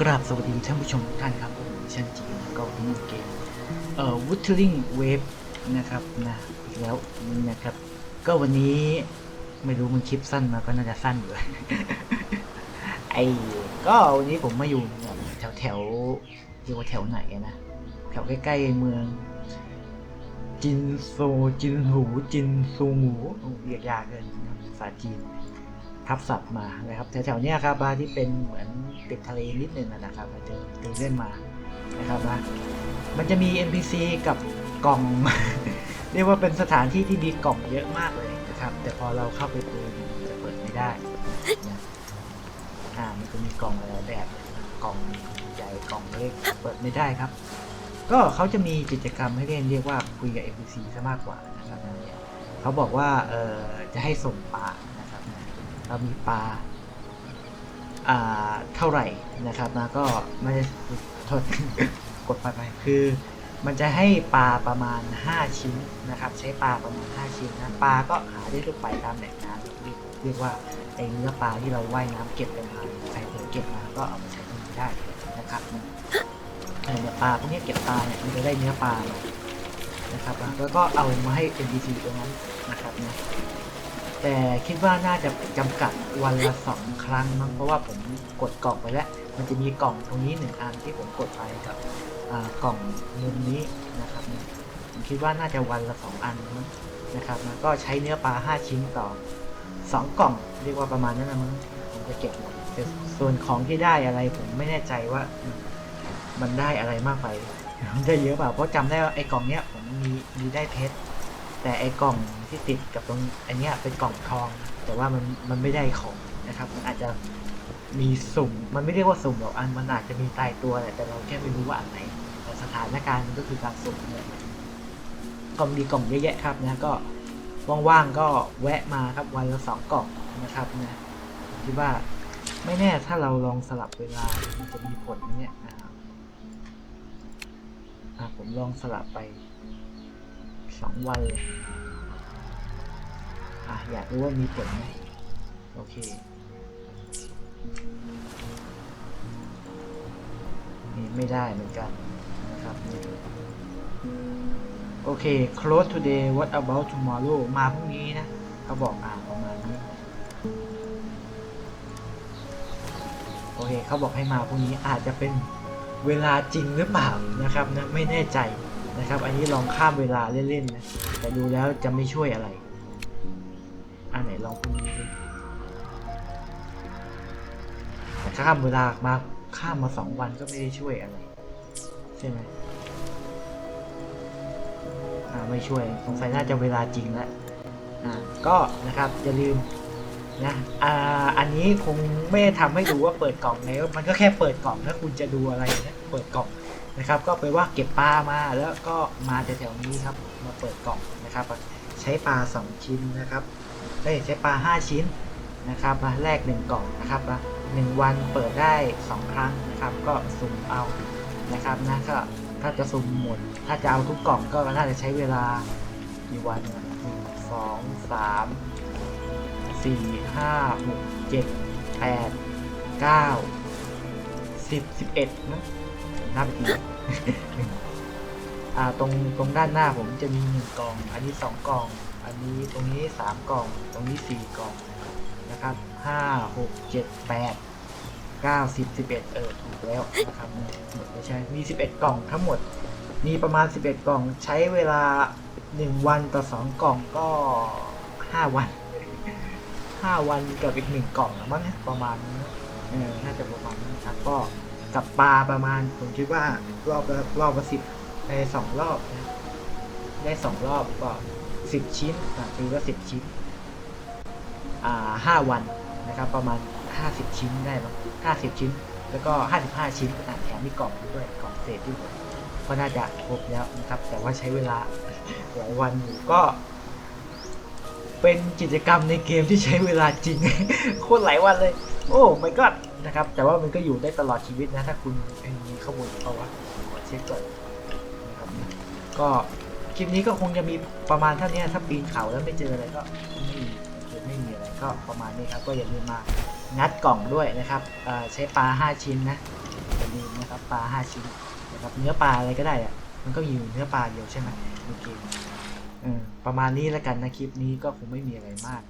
กราบสวัสดีท่านผู้ชมทุกท่านครับผมชันจีนะก็วันนี้เกมเอ่อ Wuthering Wave นะครับนะอีกแล้วนะครับ ก็วันนี้ไม่รู้มันคลิปสั้นมาก็น่าจะสั้นอยู่ไอ้ก็วันนี้ผมมาอยู่แถวแถวๆเรียกว่าแถวไหนอะนะแถวใกล้ๆเมือง จินโซจินหูจินซูหมูโอ้เรียกยากเลยนะครับภาษาจีน ทับศัพท์มานะครับแถวๆนี้ครับบ้านที่เป็นเหมือนติดทะเลนิดนึงนะครับมาเจอเดินเล่นมานะครับนะมันจะมี NPC กับกล่อง เรียกว่าเป็นสถานที่ที่มีกล่องเยอะมากเลยนะครับ แต่พอเราเข้าไปดูจะเปิดไม่ได้อ่ามันจะมีกล่องหลายแบบกล่องใหญ่กล่องเล็กเปิดไม่ได้ครับ ก็เขาจะมีกิจกรรมให้เล่นเรียกว่าคุยกับ NPC ซะมากกว่านะครับเนี่ยเขาบอกว่าเออจะให้ส่งปลา นะครับนะเรามีปลาอ่าเท่าไหร่นะครับนะก็ไม่โทษกดไปไปคือมันจะให้ปลาประมาณ 5 ชิ้นนะครับ ใช้ปลาประมาณ 5 ชิ้นนะปลาก็หาได้ทั่วไปตามแหล่งน้ำเรียกว่าไอ้เนื้อปลาที่เราว่ายน้ำเก็บกันมาใส่ถุงเก็บมาก็เอามาใช้ตรงนี้ได้นะครับเนี่ยปลาพวกนี้เก็บปลาเนี่ยมันจะได้เนื้อปลานะครับแล้วก็เอามาให้ NPC ตรงนั้นนะครับนะ แต่คิดว่าน่าจะจำกัดวันละสองครั้งมั้งเพราะว่าผมกดกล่องไปแล้ว มันจะมีกล่องตรงนี้หนึ่งอันที่ผมกดไปกับกล่องมุมนี้นะครับผมคิดว่าน่าจะวันละสองอันมั้งนะครับนะก็ใช้เนื้อปลาห้าชิ้นต่อสองกล่องเรียกว่าประมาณนั้นนะมั้งผมจะเก็บหมดแต่ส่วนของที่ได้อะไรผมไม่แน่ใจว่ามันได้อะไรมากไปได้เยอะเปล่าเพราะจำได้ว่าไอ้กล่องเนี้ยผมมีมีได้เพชร แต่ไอ้กล่องที่ติดกับตรงอันเนี้ยเป็นกล่องทอง แต่ว่ามันมันไม่ได้ของนะครับ มันอาจจะมีสุ่ม มันไม่เรียกว่าสุ่มหรอกอันมันอาจจะมีตายตัวแหละแต่เราแค่ไม่รู้ว่าอันไหนแต่สถานการณ์มันก็คือการสุ่มเนี่ยกล่องดีกล่องเยอะแยะครับนะก็ว่างๆก็แวะมาครับวันละสองกล่องนะครับนะคิดว่าไม่แน่ถ้าเราลองสลับเวลามันจะมีผลไหมเนี่ยนะครับผมลองสลับไป สองวันเลย อะ อยากรู้ว่ามีผลไหมโอเค นี่ไม่ได้เหมือนกันนะครับนี่โอเค close today what about tomorrow มาพรุ่งนี้นะ เขาบอกอ่าประมาณนี้ โอเค เขาบอกให้มาพรุ่งนี้อาจจะเป็นเวลาจริงหรือเปล่านะครับนะ ไม่แน่ใจ นะครับ อันนี้ลองข้ามเวลาเล่นๆนะ แต่ดูแล้วจะไม่ช่วยอะไร อันไหนลองพรุ่งนี้ดิแต่ข้ามเวลามาข้ามมาสองวันก็ไม่ได้ช่วยอะไร ใช่ไหมอ่าไม่ช่วยสงสัยน่าจะเวลาจริงแล้วอ่าก็นะครับอย่าลืมนะอ่าอันนี้คงไม่ได้ทำให้ดูว่าเปิดกล่องแล้วมันก็แค่เปิดกล่องถ้าคุณจะดูอะไรนะเปิดกล่อง นะครับ ก็ไปว่าเก็บปลามาแล้วก็มาแถวๆนี้ครับ มาเปิดกล่องนะครับ ใช้ปลา 2 ชิ้นนะครับได้ใช้ปลา 5 ชิ้นนะครับมาแลก1กล่องนะครับหนึ่งวันเปิดได้ 2 ครั้งนะครับ ก็สุ่มเอานะครับนะก็ถ้าจะสุ่มหมด ถ้าจะเอาทุกกล่องก็น่าจะใช้เวลากี่วันหนึ่งสองสามสี่ห้าหกเจ็ดแปดเก้าสิบสิบเอ็ดนะ น้าไปทีอ่าตรงตรงด้านหน้าผมจะมีหนึ่งกล่อง อันนี้สองกล่อง อันนี้ตรงนี้สามกล่อง ตรงนี้สี่กล่องนะครับห้าหกเจ็ดแปดเก้าสิบสิบเอ็ดเออถูกแล้วนะครับหมดไม่ใช่มีสิบเอ็ดกล่องทั้งหมด มีประมาณสิบเอ็ดกล่องใช้เวลาหนึ่งวันต่อสองกล่องก็ห้าวันห้าวันกับอีกหนึ่งกล่องนะมั้งประมาณนี้เออน่าจะประมาณนี้ครับก็ กับปลาประมาณ ผมคิดว่ารอบละรอบละสิบในสองรอบนะได้สองรอบก็สิบชิ้นอะตีว่าสิบชิ้นอ่าห้าวันนะครับ ประมาณห้าสิบชิ้นได้มั้งห้าสิบชิ้น แล้วก็ห้าสิบห้าชิ้นแถมมีกล่องด้วยกล่องเศษด้วยก็น่าจะครบแล้วนะครับ แต่ว่าใช้เวลาหลายวันอยู่ก็ เป็นกิจกรรมในเกมที่ใช้เวลาจริง โคตรหลายวันเลย โอ้ my god นะครับ แต่ว่ามันก็อยู่ได้ตลอดชีวิตนะ ถ้าคุณมีข้อมูลเอาวะขอเช็คก่อนนะครับก็คลิปนี้ก็คงจะมีประมาณเท่านี้ถ้าปีนเขาแล้วไม่เจออะไรก็ไม่มีไม่มีอะไรก็ประมาณนี้ครับ ก็อย่าลืมมางัดกล่องด้วยนะครับใช้ปลา 5 ชิ้นนะอย่าลืมนะครับปลา 5 ชิ้นนะครับเนื้อปลาอะไรก็ได้อะมันก็มีอยู่เนื้อปลาเดียวใช่ไหมในเกมประมาณนี้แล้วกันนะคลิปนี้ก็คงไม่มีอะไรมาก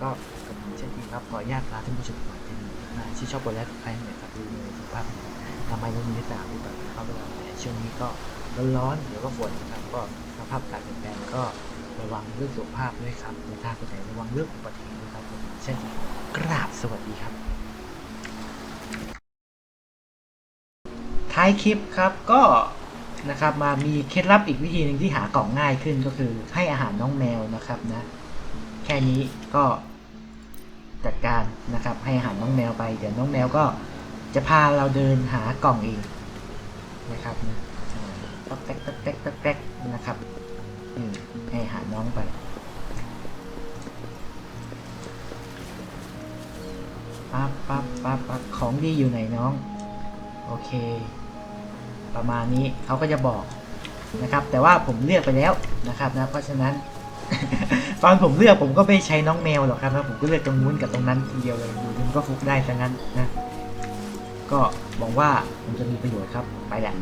ก็กับผมเช่นเคยครับขออนุญาตลาท่านผู้ชมไปที่นี่นะที่ชอบกดไลค์กดแชร์เนี่ยครับดูเลยสุขภาพทำไมยังมีนิสาที่แบบเข้าไปแล้วแต่ช่วงนี้ก็ร้อนๆเดี๋ยวก็ฝนนะครับก็สภาพอากาศเปลี่ยนแปลงก็ระวังเรื่องสุขภาพด้วยครับในทางคนไหนระวังเรื่องอุบัติเหตุด้วยครับเช่นกราบสวัสดีครับ ท้ายคลิปครับก็นะครับมามีเคล็ดลับอีกวิธีหนึ่งที่หากล่องง่ายขึ้นก็คือให้อาหารน้องแมวนะครับนะ ค่นี้ก็จัดการนะครับ ให้อาหารน้องแมวไป เดี๋ยวน้องแมวก็จะพาเราเดินหากล่องเองนะครับนะอ่าต๊กแต๊กต๊อกแต๊กต๊อกแต๊กนะครับให้อาหารน้องไปปั๊บปั๊บปั๊บปั๊บของดีอยู่ไหนน้อง โอเค ประมาณนี้เขาก็จะบอกนะครับ แต่ว่าผมเลือกไปแล้วนะครับนะเพราะฉะนั้น ตอนผมเลือกผมก็ไม่ใช้น้องแมวหรอกครับแล้วผมก็เลือกตรงนู้นกับตรงนั้นทีเดียวเลยดูมันก็ฟุกได้ซะงั้นนะ ก็หวังว่ามันจะมีประโยชน์ครับไปแหละ